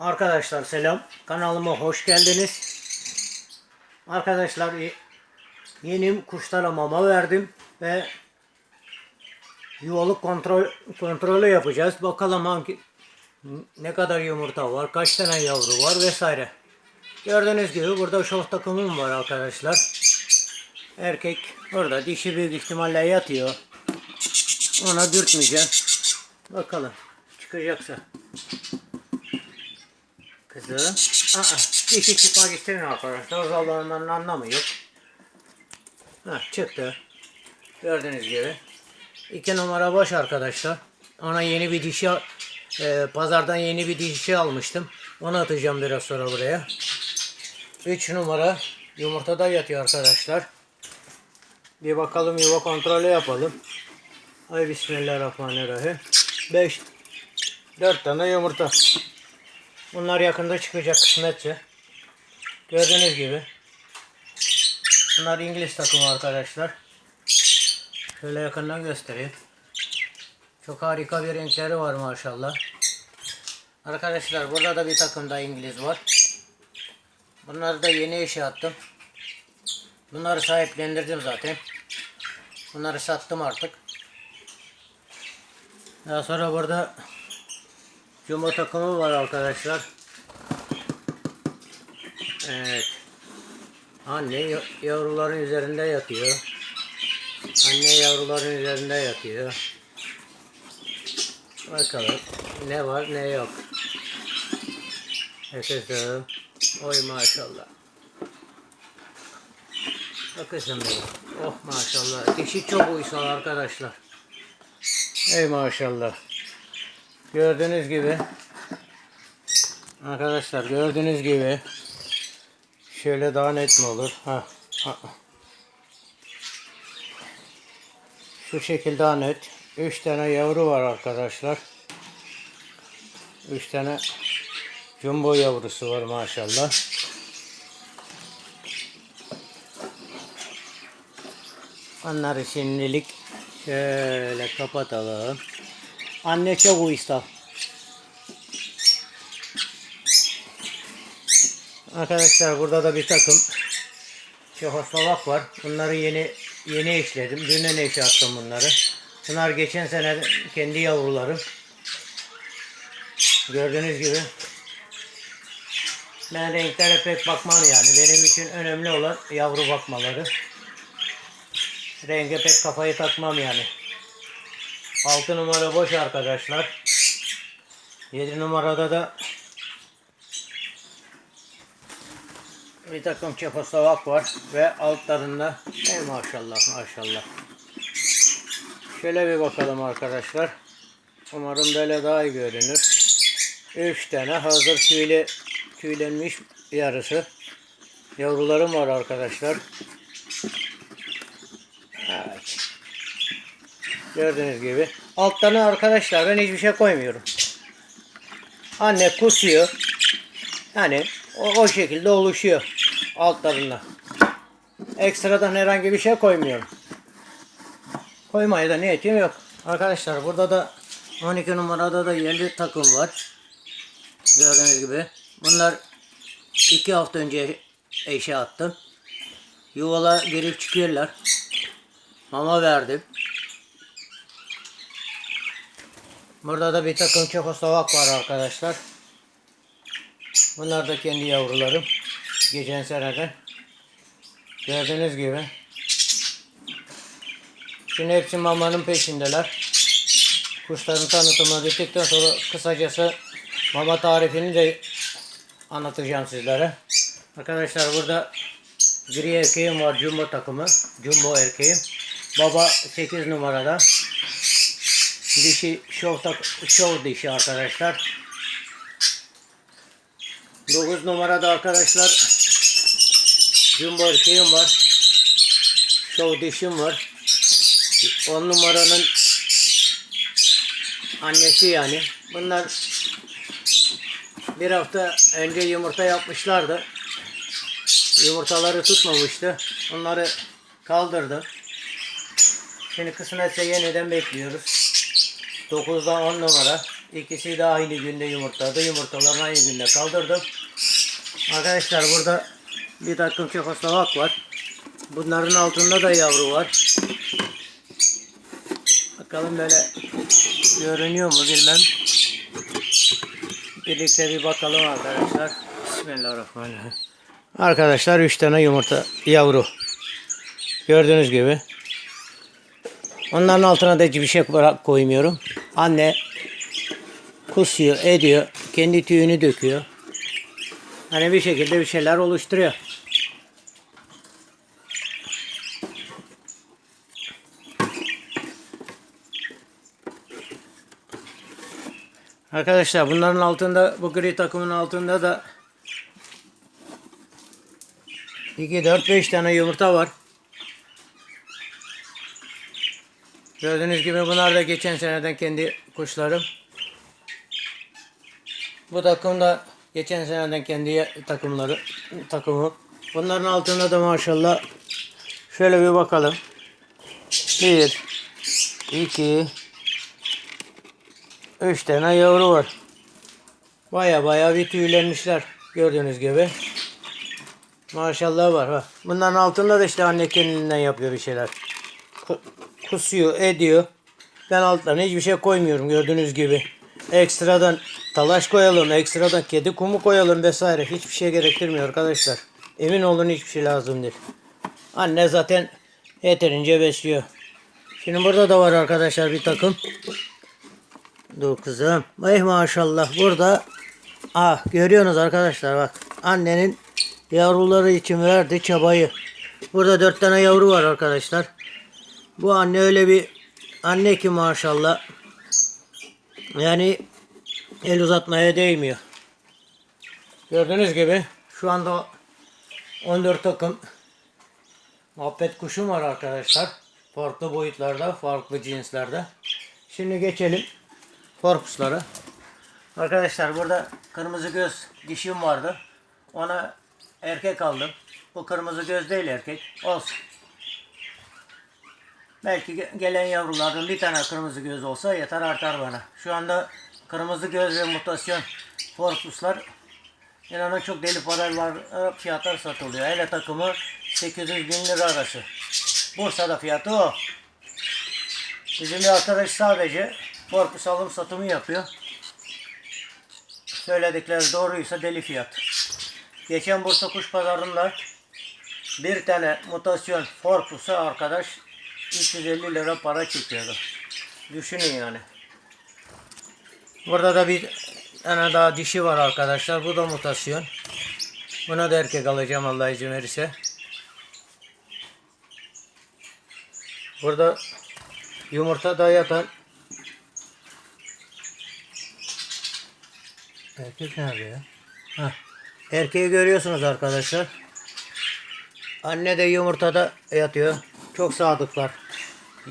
Arkadaşlar selam. Kanalıma hoş geldiniz. Arkadaşlar y- yeni kuşlara mama verdim ve yuvalık kontrol kontrolü yapacağız. Bakalım hangi ne kadar yumurta var, kaç tane yavru var vesaire. Gördüğünüz gibi burada şov takımım var arkadaşlar. Erkek burada dişi büyük ihtimalle yatıyor. Ona dürtmeyeceğim. Bakalım çıkacaksa. Kızı. Aa, dişi çıkmak istemiyor arkadaşlar. Zamanlarının anlamı yok. Heh, çıktı. Gördüğünüz gibi. İki numara boş arkadaşlar. Ona yeni bir dişi e, pazardan yeni bir dişi almıştım. Onu atacağım biraz sonra buraya. 3 numara yumurtada yatıyor arkadaşlar. Bir bakalım yuva kontrolü yapalım. Ay bismillahirrahmanirrahim. 5 4 tane yumurta. Bunlar yakında çıkacak kısmetse. Gördüğünüz gibi. Bunlar İngiliz takımı arkadaşlar. Şöyle yakından göstereyim. Çok harika bir renkleri var maşallah. Arkadaşlar burada da bir takım da İngiliz var. Bunları da yeni işe attım. Bunları sahiplendirdim zaten. Bunları sattım artık. Daha sonra burada Cumba takımı var arkadaşlar. Evet. Anne ya- yavruların üzerinde yatıyor. Anne yavruların üzerinde yatıyor. Bakalım ne var ne yok. Kızım. Oy maşallah. Bakın. Oh maşallah. Dişi çok uysal arkadaşlar. Ey maşallah. Gördüğünüz gibi Arkadaşlar gördüğünüz gibi şöyle daha net mi olur? Ha. ha. Şu şekilde daha net. 3 tane yavru var arkadaşlar. 3 tane jumbo yavrusu var maşallah. Onları şimdilik şöyle kapatalım. Anne çok uysal. Arkadaşlar burada da bir takım Çekoslovak var. Bunları yeni yeni eşledim. Dünden eşe attım bunları. Bunlar geçen sene kendi yavrularım. Gördüğünüz gibi. Ben renklere pek bakmam yani. Benim için önemli olan yavru bakmaları. Renge pek kafayı takmam yani. 6 numara boş arkadaşlar. 7 numarada da bir takım Çekoslovak var ve altlarında ey maşallah maşallah. Şöyle bir bakalım arkadaşlar. Umarım böyle daha iyi görünür. 3 tane hazır tüyle, tüylenmiş yarısı. Yavrularım var arkadaşlar. Gördüğünüz gibi. Altlarına arkadaşlar ben hiçbir şey koymuyorum. Anne kusuyor. Yani o, o şekilde oluşuyor altlarına. Ekstradan herhangi bir şey koymuyorum. Koymaya da niyetim yok. Arkadaşlar burada da 12 numarada da yerli takım var. Gördüğünüz gibi. Bunlar 2 hafta önce eşe attım. Yuvala girip çıkıyorlar. Mama verdim. Burada da bir takım Çekoslovak var arkadaşlar. Bunlar da kendi yavrularım. Geçen seneden. Gördüğünüz gibi. Şimdi hepsi mamanın peşindeler. Kuşların tanıtımı bittikten sonra kısacası mama tarifini de anlatacağım sizlere. Arkadaşlar burada gri erkeğim var jumbo takımı. Jumbo erkeğim. Baba 8 numarada. Dişi şov, tak şov dişi arkadaşlar. 9 numarada arkadaşlar Jumbo erkeğim var. Şov dişim var. 10 numaranın annesi yani. Bunlar bir hafta önce yumurta yapmışlardı. Yumurtaları tutmamıştı. Onları kaldırdım. Şimdi kısmetse yeniden bekliyoruz. 9'da 10 numara. İkisi de aynı günde yumurtladı. Yumurtalarını aynı günde kaldırdım. Arkadaşlar burada bir takım Çekoslovak var. Bunların altında da yavru var. Bakalım böyle görünüyor mu bilmem. Birlikte bir bakalım arkadaşlar. Bismillahirrahmanirrahim. Arkadaşlar 3 tane yumurta yavru. Gördüğünüz gibi. Onların altına da hiçbir şey koymuyorum. Anne kusuyor, ediyor. Kendi tüyünü döküyor. Hani bir şekilde bir şeyler oluşturuyor. Arkadaşlar bunların altında bu gri takımın altında da 2 4 5 tane yumurta var. Gördüğünüz gibi bunlar da geçen seneden kendi kuşlarım. Bu takım da geçen seneden kendi takımları takımı. Bunların altında da maşallah şöyle bir bakalım. 1 2 3 tane yavru var. Baya baya bir tüylenmişler gördüğünüz gibi. Maşallah var. Bak. Bunların altında da işte anne kendinden yapıyor bir şeyler. Ku- Kusuyor, ediyor. Ben altlarına hiçbir şey koymuyorum gördüğünüz gibi. Ekstradan talaş koyalım, ekstradan kedi kumu koyalım vesaire. Hiçbir şey gerektirmiyor arkadaşlar. Emin olun hiçbir şey lazım değil. Anne zaten yeterince besliyor. Şimdi burada da var arkadaşlar bir takım. Dur kızım. Ay maşallah burada ah görüyorsunuz arkadaşlar bak annenin yavruları için verdi çabayı. Burada dört tane yavru var arkadaşlar. Bu anne öyle bir anne ki maşallah. Yani el uzatmaya değmiyor. Gördüğünüz gibi şu anda 14 takım muhabbet kuşum var arkadaşlar. Farklı boyutlarda, farklı cinslerde. Şimdi geçelim korpuslara. Arkadaşlar burada kırmızı göz dişim vardı. Ona erkek aldım. Bu kırmızı göz değil erkek. Olsun. Belki ge- gelen yavrulardan bir tane kırmızı göz olsa yeter artar bana. Şu anda kırmızı göz ve mutasyon korpuslar inanın çok deli paralar fiyatlar satılıyor. Hele takımı 800 bin lira arası. Bursa'da fiyatı o. Bizim bir arkadaş sadece korpus alım satımı yapıyor. Söyledikleri doğruysa deli fiyat. Geçen Bursa Kuş Pazarı'nda bir tane mutasyon korpusa arkadaş 350 lira para çekiyordu. Düşünün yani. Burada da bir tane daha dişi var arkadaşlar. Bu da mutasyon. Buna da erkek alacağım Allah izin verirse. Burada yumurta da yatan Erkek nerede ya? Heh. Erkeği görüyorsunuz arkadaşlar. Anne de yumurtada yatıyor. Çok sadıklar.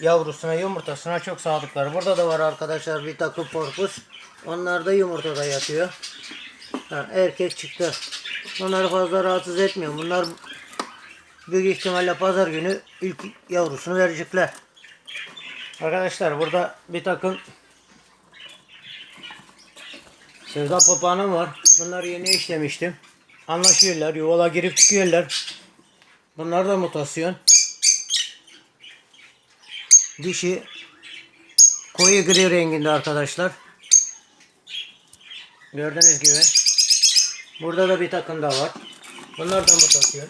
Yavrusuna yumurtasına çok sadıklar. Burada da var arkadaşlar bir takım korpus. Onlar da yumurtada yatıyor. Ha, erkek çıktı. Onları fazla rahatsız etmiyor. Bunlar büyük ihtimalle pazar günü ilk yavrusunu verecekler. Arkadaşlar burada bir takım Sevda papağanım var. Bunları yeni işlemiştim. Anlaşıyorlar. Yuvala girip çıkıyorlar. Bunlar da mutasyon. Dişi koyu gri renginde arkadaşlar. Gördüğünüz gibi. Burada da bir takım da var. Bunlar da mutasyon.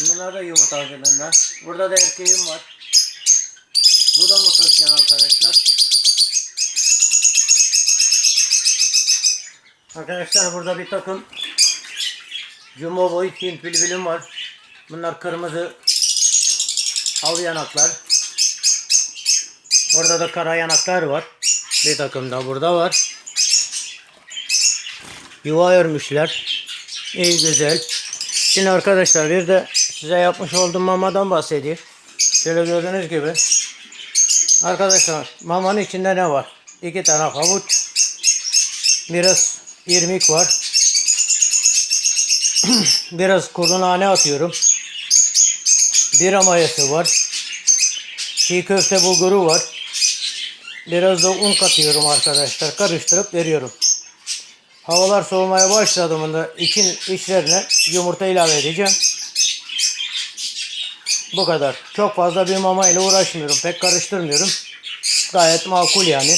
Bunlar da yumurta hazırlığında. Burada da erkeğim var. Bu da mutasyon arkadaşlar. Arkadaşlar burada bir takım Jumbo boy bülbülüm var. Bunlar kırmızı al yanaklar. Burada da kara yanaklar var. Bir takım da burada var. Yuva örmüşler. İyi güzel. Şimdi arkadaşlar bir de size yapmış olduğum mamadan bahsedeyim. Şöyle gördüğünüz gibi. Arkadaşlar mamanın içinde ne var? İki tane havuç. Biraz irmik var. Biraz kuru nane atıyorum. bira mayası var. Çiğ köfte bulguru var. Biraz da un katıyorum arkadaşlar. Karıştırıp veriyorum. Havalar soğumaya başladığında için içlerine yumurta ilave edeceğim. Bu kadar. Çok fazla bir mama ile uğraşmıyorum. Pek karıştırmıyorum. Gayet makul yani.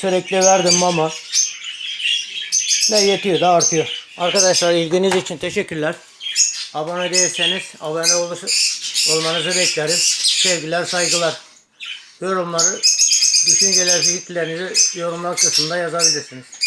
Sürekli verdim mama. Ve yetiyor da artıyor. Arkadaşlar ilginiz için teşekkürler. Abone değilseniz abone olmanızı beklerim. Sevgiler, saygılar. Yorumları, düşünceler, fikirlerinizi yorumlar kısmında yazabilirsiniz.